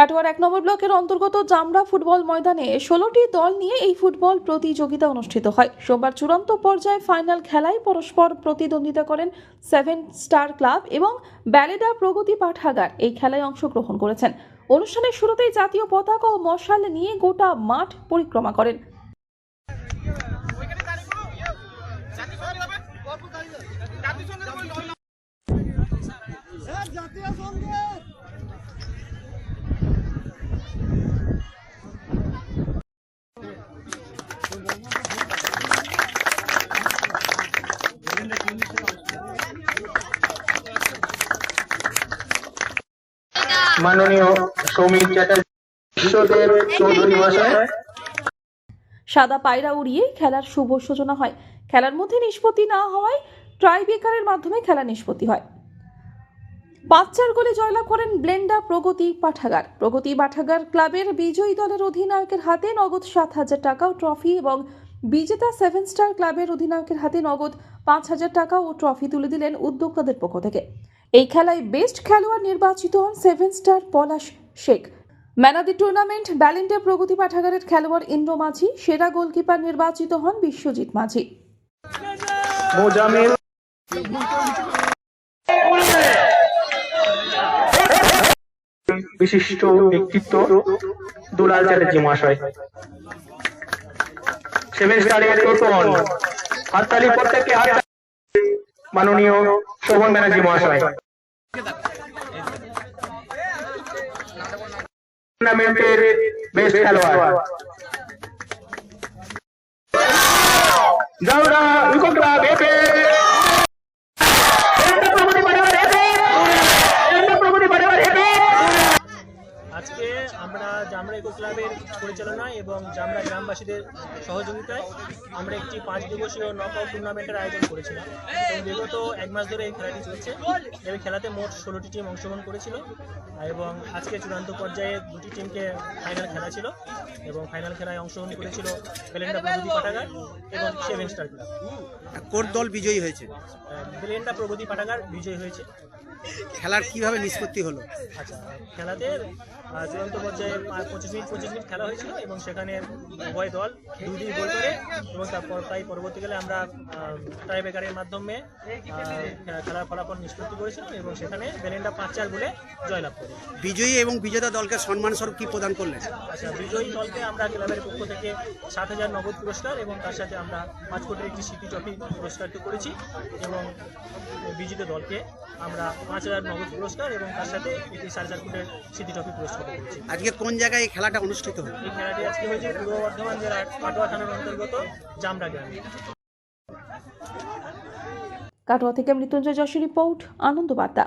কাটোয়ার এক নম্বর ব্লকের অন্তর্গত জামরা ফুটবল ময়দানে ষোলোটি দল নিয়ে এই ফুটবল প্রতিযোগিতা অনুষ্ঠিত হয়। সোমবার চূড়ান্ত পর্যায়ে ফাইনাল খেলায় পরস্পর প্রতিদ্বন্দ্বিতা করেন সেভেন স্টার ক্লাব এবং ব্যালেডা প্রগতি পাঠাগার। এই খেলায় অংশগ্রহণ করেছেন। অনুষ্ঠানের শুরুতেই জাতীয় পতাকা ও মশাল নিয়ে গোটা মাঠ পরিক্রমা করেন। সাদা পায়রা উড়িয়ে খেলার শুভ সূচনা হয়। খেলার মধ্যে নিষ্পত্তি না হওয়ায় ট্রাইবেকারের মাধ্যমে খেলা নিষ্পত্তি হয়। পাঁচ চার গোলে জয়লাভ করেন ব্লেন্ডা প্রগতি পাঠাগার। প্রগতি পাঠাগার ক্লাবের বিজয়ী দলের অধিনায়কের হাতে নগদ সাত হাজার টাকা ও ট্রফি এবং বিজেতা সেভেন স্টার ক্লাবের অধিনায়কের হাতে নগদ পাঁচ হাজার টাকা ও ট্রফি তুলে দিলেন উদ্যোক্তাদের পক্ষ থেকে। এই খেলায় বেস্ট খেলোয়াড় নির্বাচিত হন seven star Palash Sheikh. Man of the tournament ব্যালেন্টে প্রগতি পাঠাগারের খেলোয়াড় ইন্দ্র মাঝি, সেরা গোলকিপার নির্বাচিত হন বিশ্বজিৎ মাঝি। বিশিষ্ট ব্যক্তিত্ব দুলাল চ্যাটার্জি মহাশয়। স্টারের টোটন হাততালি প্রত্যেককে হাত মাননীয় শোভন ব্যানার্জি মহাশয়। টুর্নামেন্টের খেলোয়াড়। জাউরা উইকো আজকে আমরা জামরা ইকো ক্লাবের পরিচালনায় এবং জামরা গ্রামবাসীদের সহযোগিতায় আমরা একটি পাঁচ দিবসীয় নক আউট টুর্নামেন্টের আয়োজন করেছিলাম। এবং বিগত এক মাস ধরে এই খেলাটি চলছে। এই খেলাতে মোট ষোলোটি টিম অংশগ্রহণ করেছিল এবং আজকে চূড়ান্ত পর্যায়ে দুটি টিমকে ফাইনাল খেলা ছিল এবং ফাইনাল খেলায় অংশগ্রহণ করেছিল বেলেন্ডা প্রগতি পাঠাগার এবং সেভেন স্টার ক্লাব কোন দল বিজয়ী হয়েছে? বেলেন্ডা প্রগতি পাঠাগার বিজয়ী হয়েছে। খেলার কীভাবে নিষ্পত্তি হলো? আচ্ছা খেলাতে চূড়ান্ত পর্যায়ে পঁচিশ মিনিট পঁচিশ মিনিট খেলা হয়েছিল এবং সেখানে উভয় দল দুই দুই গোল করে এবং তারপর তাই পরবর্তীকালে আমরা টাই ব্রেকারের মাধ্যমে খেলার ফলাফল নিষ্পত্তি করেছিলাম এবং সেখানে বেলেন্ডা পাঁচ চার গোলে জয়লাভ করি। বিজয়ী এবং বিজেতা দলকে সম্মান স্বরূপ কি প্রদান করলেন? আচ্ছা বিজয়ী দলকে আমরা ক্লাবের পক্ষ থেকে সাত হাজার নগদ পুরস্কার এবং তার সাথে আমরা পাঁচ কোটির একটি স্মৃতি ট্রফি পুরস্কারটি করেছি এবং বিজেতা দলকে আমরা পাঁচ হাজার নগদ পুরস্কার এবং তার সাথে একটি সাড়ে চার ফুটের স্মৃতি ট্রফি পুরস্কার করেছি। আজকে কোন জায়গায় এই খেলাটা অনুষ্ঠিত হলো? এই খেলাটি আজকে হয়েছে পূর্ব বর্ধমান জেলার কাটোয়া থানার অন্তর্গত জামরা গ্রামে। কাটোয়া থেকে মৃত্যুঞ্জয় যশোর রিপোর্ট আনন্দ বার্তা।